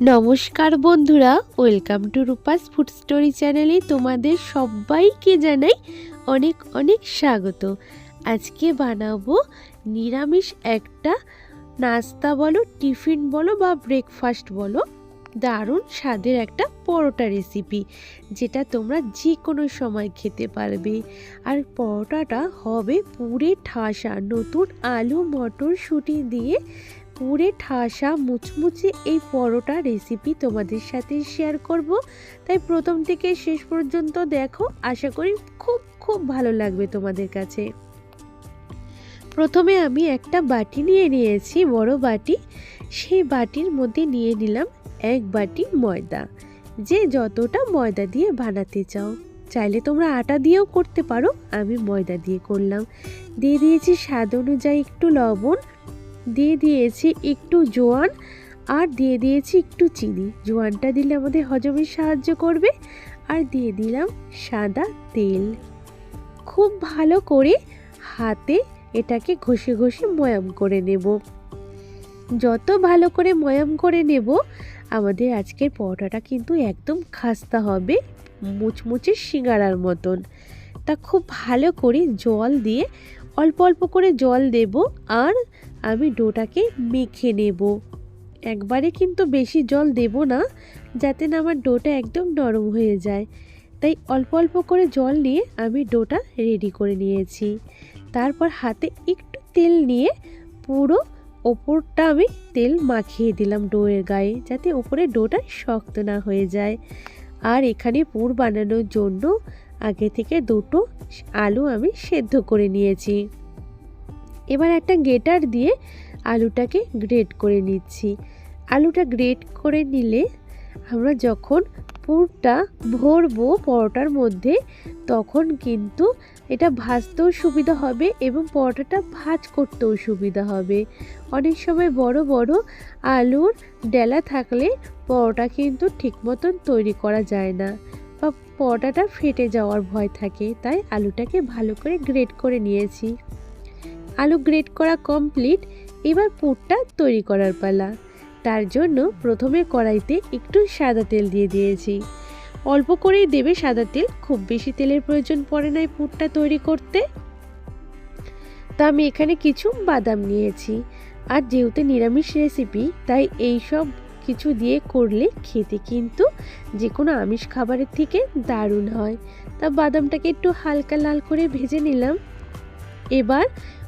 নমস্কার বন্ধুরা, welcome to Rupa's food story চ্যানেলে তোমাদের সবাইকে জানাই অনেক অনেক স্বাগত। আজকে বানাবো নিরামিষ একটা নাস্তা বলো, টিফিন বলো বা ব্রেকফাস্ট বলো, দারুণ স্বাদের একটা পরোটা রেসিপি যেটা তোমরা যে কোনো সময় খেতে পারবে। আর পরোটাটা হবে পুরে ঠাসা, নতুন আলু মটরশুঁটি দিয়ে পুরে ঠাসা মুচমুচে এই পরোটা রেসিপি তোমাদের সাথে শেয়ার করব। তাই প্রথম থেকে শেষ পর্যন্ত দেখো, আশা করি খুব খুব ভালো লাগবে তোমাদের কাছে। প্রথমে আমি একটা বাটি নিয়ে নিয়েছি, বড় বাটি। সেই বাটির মধ্যে নিয়ে নিলাম এক বাটি ময়দা। যে যতটা ময়দা দিয়ে বানাতে চাও। চাইলে তোমরা আটা দিয়েও করতে পারো, আমি ময়দা দিয়ে করলাম। দিয়ে দিয়েছি স্বাদ অনুযায়ী একটু লবণ দিয়ে দিয়েছি একটু জোয়ান আর দিয়ে দিয়েছি একটু চিনি। জোয়ানটা দিলে আমাদের হজমে সাহায্য করবে। আর দিয়ে দিলাম সাদা তেল। খুব ভালো করে হাতে এটাকে ঘষে ঘষে ময়াম করে নেব। যত ভালো করে ময়াম করে নেব, আমাদের আজকের পরোটাটা কিন্তু একদম খাস্তা হবে মুচমুচে সিঙ্গারার মতন। তা খুব ভালো করে জল দিয়ে অল্প অল্প করে জল দেব আর আমি ডোটাকে মেখে নেব। একবারে কিন্তু বেশি জল দেব না, যাতে না আমার ডোটা একদম নরম হয়ে যায়। তাই অল্প অল্প করে জল নিয়ে আমি ডোটা রেডি করে নিয়েছি। তারপর হাতে একটু তেল নিয়ে পুরো ওপরটা আমি তেল মাখিয়ে দিলাম ডোয়ের গায়ে, যাতে ওপরে ডোটা শক্ত না হয়ে যায়। আর এখানে পুর বানানোর জন্য আগে থেকে দুটো আলু আমি সেদ্ধ করে নিয়েছি। এবার একটা গেটার দিয়ে আলুটাকে গ্রেট করে নিচ্ছি। আলুটা গ্রেট করে নিলে আমরা যখন পুরটা ভরবো পরোটার মধ্যে, তখন কিন্তু এটা ভাজতেও সুবিধা হবে এবং পরোটাটা ভাজ করতেও সুবিধা হবে। অনেক সময় বড় বড় আলুর ডেলা থাকলে পরোটা কিন্তু ঠিক মতন তৈরি করা যায় না বা পরোটাটা ফেটে যাওয়ার ভয় থাকে, তাই আলুটাকে ভালো করে গ্রেট করে নিয়েছি। আলু গ্রেট করা কমপ্লিট এবার পুরটা তৈরি করার পালা। তার জন্য প্রথমে কড়াইতে একটু সাদা তেল দিয়ে দিয়েছি। অল্প করেই দেবে সাদা তেল, খুব বেশি তেলের প্রয়োজন পড়ে না পুরটা তৈরি করতে। তা আমি এখানে কিছু বাদাম নিয়েছি। আর যেহেতু নিরামিষ রেসিপি তাই এই সব কিছু দিয়ে করলে খেতে কিন্তু যে কোনো আমিষ খাবারের থেকে দারুণ হয়। তা বাদামটাকে একটু হালকা লাল করে ভেজে নিলাম। এবার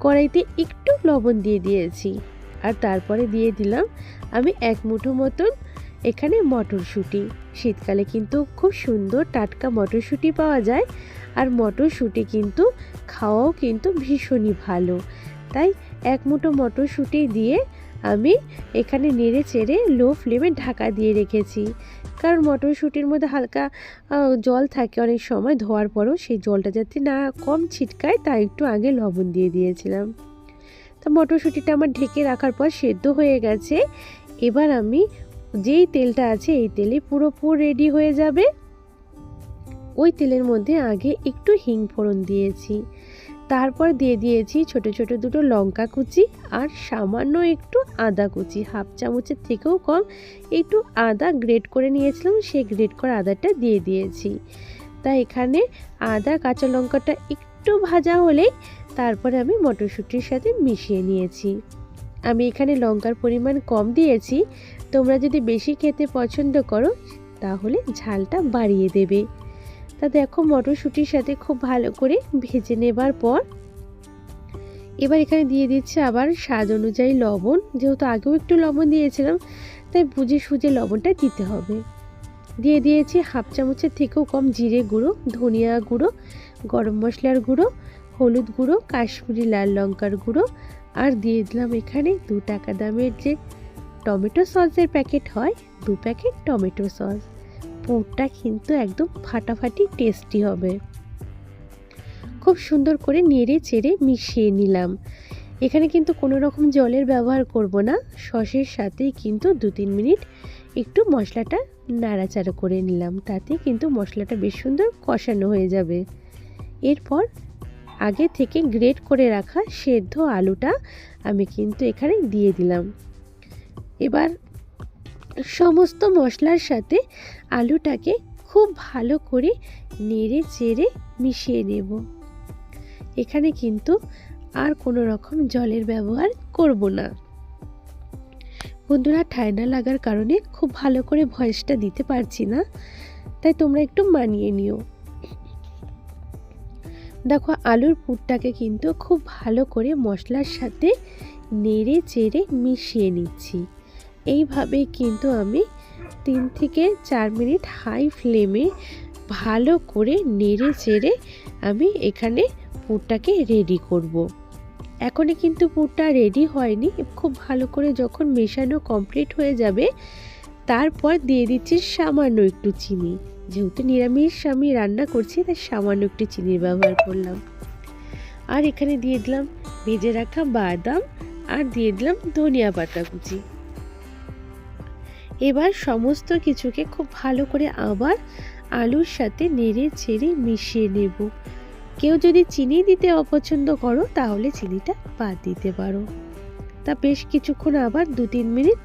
কড়াইতে একটু লবণ দিয়ে দিয়েছি। আর তারপরে দিয়ে দিলাম আমি এক মুঠো মতন এখানে মটরশুঁটি। শীতকালে কিন্তু খুব সুন্দর টাটকা মটরশুঁটি পাওয়া যায়। আর মটরশুঁটি কিন্তু খাওয়াও কিন্তু ভীষণই ভালো। তাই এক মুঠো মটরশুঁটি দিয়ে আমি এখানে নেড়ে চেড়ে লো ফ্লেমে ঢাকা দিয়ে রেখেছি। কারণ মটরশুঁটির মধ্যে হালকা জল থাকে অনেক সময়, ধোয়ার পরও সেই জলটা যাতে না কম ছিটকায় তা একটু আগে লবণ দিয়ে দিয়েছিলাম। তা মটরশুঁটিটা আমার ঢেকে রাখার পর সেদ্ধ হয়ে গেছে। এবার আমি যেই তেলটা আছে, এই তেলে পুরোপুর রেডি হয়ে যাবে। ওই তেলের মধ্যে আগে একটু হিং ফোড়ন দিয়েছি। তারপর দিয়ে দিয়েছি ছোট ছোট দুটো লঙ্কা কুচি আর সামান্য একটু আদা কুচি, হাফ চামচের থেকেও কম। একটু আদা গ্রেট করে নিয়েছিলাম, সেই গ্রেট করা আদাটা দিয়ে দিয়েছি। তা এখানে আদা, কাঁচা লঙ্কাটা একটু ভাজা হলেই তারপরে আমি মটরশুঁটির সাথে মিশিয়ে নিয়েছি। আমি এখানে লঙ্কার পরিমাণ কম দিয়েছি। তোমরা যদি বেশি খেতে পছন্দ করো, তাহলে ঝালটা বাড়িয়ে দেবে। তা দেখো মটরশুঁটির সাথে খুব ভালো করে ভেজে নেবার পর এবার এখানে দিয়ে দিচ্ছে আবার স্বাদ অনুযায়ী লবণ। যেহেতু আগেও একটু লবণ দিয়েছিলাম, তাই বুঝে সুঝে লবণটা দিতে হবে। দিয়ে দিয়েছি হাফ চামচের থেকেও কম জিরে গুঁড়ো, ধনিয়া গুঁড়ো, গরম মশলার গুঁড়ো, হলুদ গুঁড়ো, কাশ্মীরি লাল লঙ্কার গুঁড়ো আর দিয়ে দিলাম এখানে দু টাকা দামের যে টমেটো সসের প্যাকেট হয়, দু প্যাকেট টমেটো সস। পুরটা কিন্তু একদম ফাটাফাটি টেস্টি হবে। খুব সুন্দর করে নেড়ে চেড়ে মিশিয়ে নিলাম। এখানে কিন্তু কোনো রকম জলের ব্যবহার করব না। সসের সাথেই কিন্তু দু তিন মিনিট একটু মশলাটা নাড়াচাড়া করে নিলাম। তাতে কিন্তু মশলাটা বেশ সুন্দর কষানো হয়ে যাবে। এরপর আগে থেকে গ্রেট করে রাখা সেদ্ধ আলুটা আমি কিন্তু এখানে দিয়ে দিলাম। এবার সমস্ত মশলার সাথে আলুটাকে খুব ভালো করে নেড়ে চেড়ে মিশিয়ে নেব। এখানে কিন্তু আর কোনো রকম জলের ব্যবহার করব না। বন্ধুরা, ঠান্ডা লাগার কারণে খুব ভালো করে ভয়েসটা দিতে পারছি না, তাই তোমরা একটু মানিয়ে নিও। দেখো, আলুর পুরটাকে কিন্তু খুব ভালো করে মশলার সাথে নেড়ে চেড়ে মিশিয়ে নিচ্ছি। এইভাবে কিন্তু আমি তিন থেকে চার মিনিট হাই ফ্লেমে ভালো করে নেড়ে চেড়ে আমি এখানে পুরটাকে রেডি করব। এখনই কিন্তু পুরটা রেডি হয়নি। খুব ভালো করে যখন মেশানো কমপ্লিট হয়ে যাবে, তারপর দিয়ে দিচ্ছি সামান্য একটু চিনি। যেহেতু নিরামিষ আমি রান্না করছি, তাই সামান্য একটু চিনির ব্যবহার করলাম। আর এখানে দিয়ে দিলাম ভেজে রাখা বাদাম আর দিয়ে দিলাম ধনিয়া পাতা কুচি। এবার সমস্ত কিছুকে খুব ভালো করে আবার আলুর সাথে নেড়ে ছেড়ে মিশিয়ে নেব। কেউ যদি চিনি দিতে অপছন্দ করো, তাহলে চিনিটা বাদ দিতে পারো। তা বেশ কিছুক্ষণ আবার দু তিন মিনিট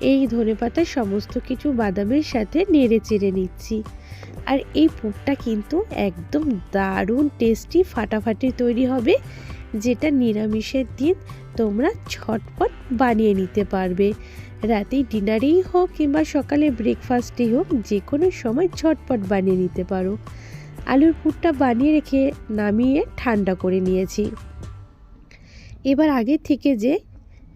এই ধনে পাতার সমস্ত কিছু বাদামের সাথে নেড়ে চেড়ে নিচ্ছি। আর এই পুরটা কিন্তু একদম দারুণ টেস্টি ফাটাফাটি তৈরি হবে, যেটা নিরামিষের দিন তোমরা ছটপট বানিয়ে নিতে পারবে। রাতে ডিনারেই হোক কিংবা সকালে ব্রেকফাস্টেই হোক যে কোনো সময় ঝটপট বানিয়ে নিতে পারো। আলুর পুরটা বানিয়ে রেখে নামিয়ে ঠান্ডা করে নিয়েছি। এবার আগে থেকে যে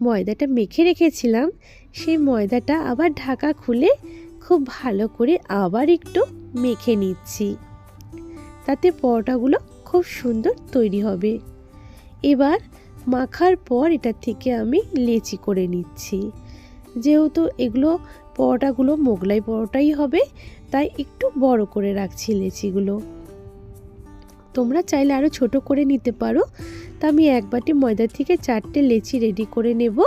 ময়দাটা মেখে রেখেছিলাম, সেই ময়দাটা আবার ঢাকা খুলে খুব ভালো করে আবার একটু মেখে নিচ্ছি। তাতে পরোটাগুলো খুব সুন্দর তৈরি হবে। এবার মাখার পর এটা থেকে আমি লেচি করে নিচ্ছি। যেহেতু এগুলো পরোটাগুলো মোগলাই পরোটাই হবে, তাই একটু বড় করে রাখছি লেচিগুলো। তোমরা চাইলে আরও ছোট করে নিতে পারো। তা আমি এক বাটি ময়দা থেকে চারটে লেচি রেডি করে নেব।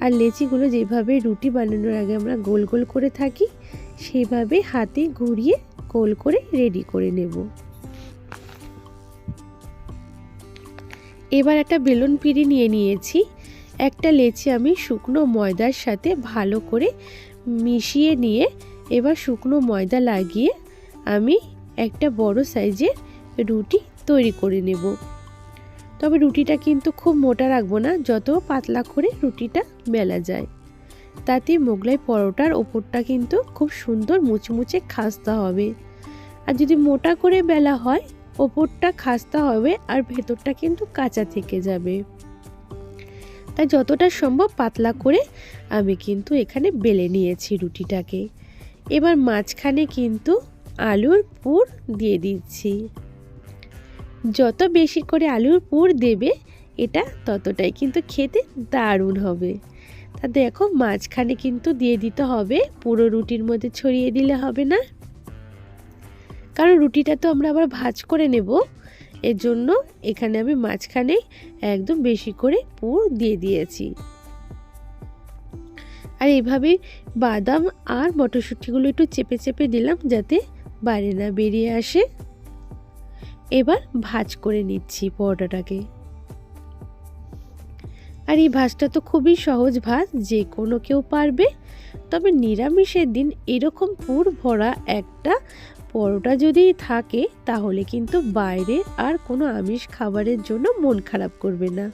আর লেচিগুলো যেভাবে রুটি বানানোর আগে আমরা গোল গোল করে থাকি সেইভাবে হাতে ঘুরিয়ে গোল করে রেডি করে নেব। এবার একটা বেলুন পিড়ি নিয়ে নিয়েছি। একটা লেচি আমি শুকনো ময়দার সাথে ভালো করে মিশিয়ে নিয়ে এবার শুকনো ময়দা লাগিয়ে আমি একটা বড় সাইজের রুটি তৈরি করে নেব। তবে রুটিটা কিন্তু খুব মোটা রাখব না, যত পাতলা করে রুটিটা মেলা যায়। তাতে মোগলাই পরোটার ওপরটা কিন্তু খুব সুন্দর মুচমুচে খাস্তা হবে। আর যদি মোটা করে বেলা হয়, ওপরটা খাস্তা হবে আর ভেতরটা কিন্তু কাঁচা থেকে যাবে। তাই যতটা সম্ভব পাতলা করে আমি কিন্তু এখানে বেলে নিয়েছি রুটিটাকে। এবার মাঝখানে কিন্তু আলুর পুর দিয়ে দিচ্ছি। যত বেশি করে আলুর পুর দেবে, এটা ততটাই কিন্তু খেতে দারুণ হবে। তা দেখো মাঝখানে কিন্তু দিয়ে দিতে হবে, পুরো রুটির মধ্যে ছড়িয়ে দিলে হবে না। কারণ রুটিটা তো আমরা আবার ভাজ করে নেব। এর জন্য এখানে আমি মাঝখানে একদম বেশি করে পুর দিয়ে দিয়েছি। আর এইভাবে বাদাম আর মটরশুঁটিগুলো একটু চেপে চেপে দিলাম যাতে বাইরে না বেরিয়ে আসে। এবার ভাজ করে নিচ্ছি পরোটাটাকে। আর এই ভাজটা তো খুবই সহজ ভাজ, যে কোনো কেউ পারবে। তবে নিরামিষের দিন এরকম পুর ভরা একটা পরোটা যদি থাকে, তাহলে কিন্তু বাইরে আর কোনো আমিষ খাবারের জন্য মন খারাপ করবে না।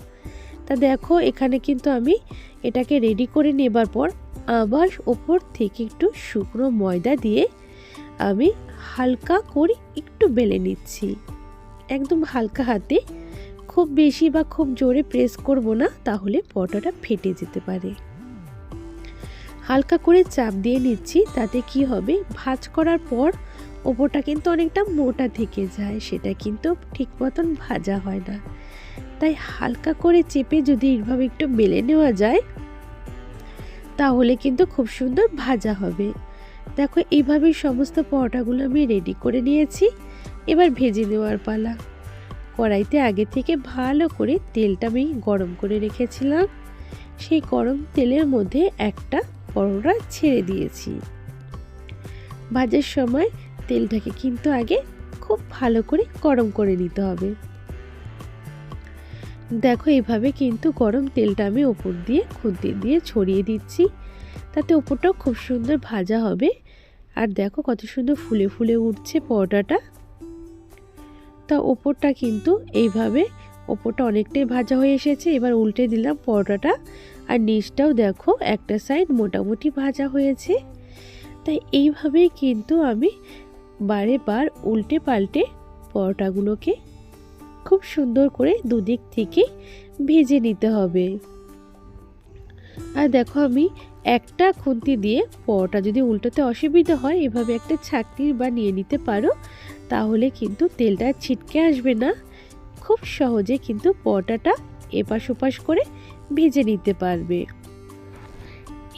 তা দেখো, এখানে কিন্তু আমি এটাকে রেডি করে নেবার পর আবার ওপর থেকে একটু শুকনো ময়দা দিয়ে আমি হালকা করে একটু বেলে নিচ্ছি। একদম হালকা হাতে, খুব বেশি বা খুব জোরে প্রেস করব না, তাহলে পরোটাটা ফেটে যেতে পারে। হালকা করে চাপ দিয়ে নিচ্ছি, তাতে কি হবে? ভাজ করার পর ওপরটা কিন্তু অনেকটা মোটা থেকে যায়, সেটা কিন্তু ঠিক মতন ভাজা হয় না। তাই হালকা করে চেপে যদি এইভাবে একটু বেলে নেওয়া যায়, তাহলে কিন্তু খুব সুন্দর ভাজা হবে। দেখো, এইভাবে সমস্ত পরোটাগুলো আমি রেডি করে নিয়েছি। এবার ভেজে নেওয়ার পালা। কড়াইতে আগে থেকে ভালো করে তেলটা আমি গরম করে রেখেছিলাম। সেই গরম তেলের মধ্যে একটা পরোটা ছেড়ে দিয়েছি। ভাজার সময় তেলটাকে কিন্তু আগে খুব ভালো করে গরম করে নিতে হবে। দেখো এইভাবে কিন্তু গরম তেলটা আমি ওপর দিয়ে খুন্তি দিয়ে ছড়িয়ে দিচ্ছি। তাতে ওপরটাও খুব সুন্দর ভাজা হবে। আর দেখো কত সুন্দর ফুলে ফুলে উঠছে পরোটাটা। তা ওপরটা কিন্তু এইভাবে ওপরটা অনেকটাই ভাজা হয়ে এসেছে। এবার উল্টে দিলাম পরোটাটা। আর নিচটাও দেখো একটা সাইড মোটামুটি ভাজা হয়েছে। তাই এইভাবেই কিন্তু আমি বারে বার উল্টে পাল্টে পরোটাগুলোকে খুব সুন্দর করে দুদিক থেকে ভেজে নিতে হবে। আর দেখো আমি একটা খুন্তি দিয়ে পরোটা যদি উল্টোতে অসুবিধা হয়, এভাবে একটা ছাকনির বা নিয়ে নিতে পারো, তাহলে কিন্তু তেলটা ছিটকে আসবে না। খুব সহজে কিন্তু পরোটাটা এপাশ ওপাশ করে ভেজে নিতে পারবে।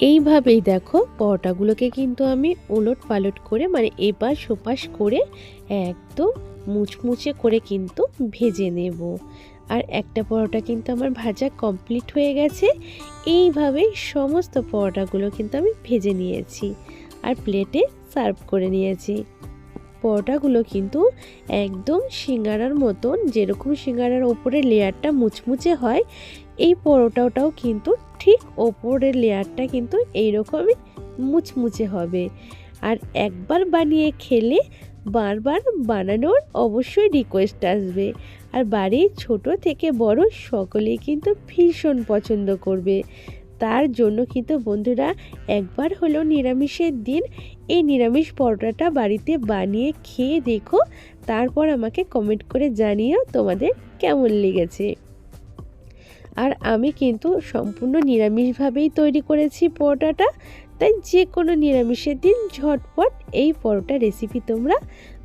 এইভাবেই দেখো পরোটাগুলোকে কিন্তু আমি ওলট পালট করে মানে এপাশ ওপাশ করে একদম মুচমুচে করে কিন্তু ভেজে নেব। আর একটা পরোটা কিন্তু আমার ভাজা কমপ্লিট হয়ে গেছে এইভাবেই সমস্ত পরোটাগুলো কিন্তু আমি ভেজে নিয়েছি আর প্লেটে সার্ভ করে নিয়েছি। পরোটাগুলো কিন্তু একদম সিঙ্গারার মতন, যেরকম সিঙ্গারার ওপরের লেয়ারটা মুচমুচে হয়, এই পরোটাটাও কিন্তু ঠিক ওপরের লেয়ারটা কিন্তু এইরকমই মুচমুচে হবে। আর একবার বানিয়ে খেলে বারবার বানানোর অবশ্যই রিকোয়েস্ট আসবে। আর বাড়ির ছোট থেকে বড় সকলেই কিন্তু ভীষণ পছন্দ করবে। তার জন্য কিন্তু বন্ধুরা একবার হলো নিরামিষের দিন এই নিরামিষ পরোটাটা বাড়িতে বানিয়ে খেয়ে দেখো। তারপর আমাকে কমেন্ট করে জানিও তোমাদের কেমন লেগেছে। আর আমি কিন্তু সম্পূর্ণ নিরামিষভাবেই তৈরি করেছি পরোটাটা। তাই যে কোনো নিরামিষের দিন ঝটপট এই পরোটা রেসিপি তোমরা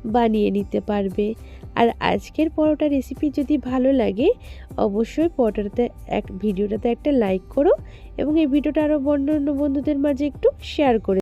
বানিয়ে নিতে পারবে। আর আজকের পরোটা রেসিপি যদি ভালো লাগে, অবশ্যই পরোটাতে এক, ভিডিওটাতে একটা লাইক করো এবং এই ভিডিওটা আরও অন্য বন্ধুদের মাঝে একটু শেয়ার করে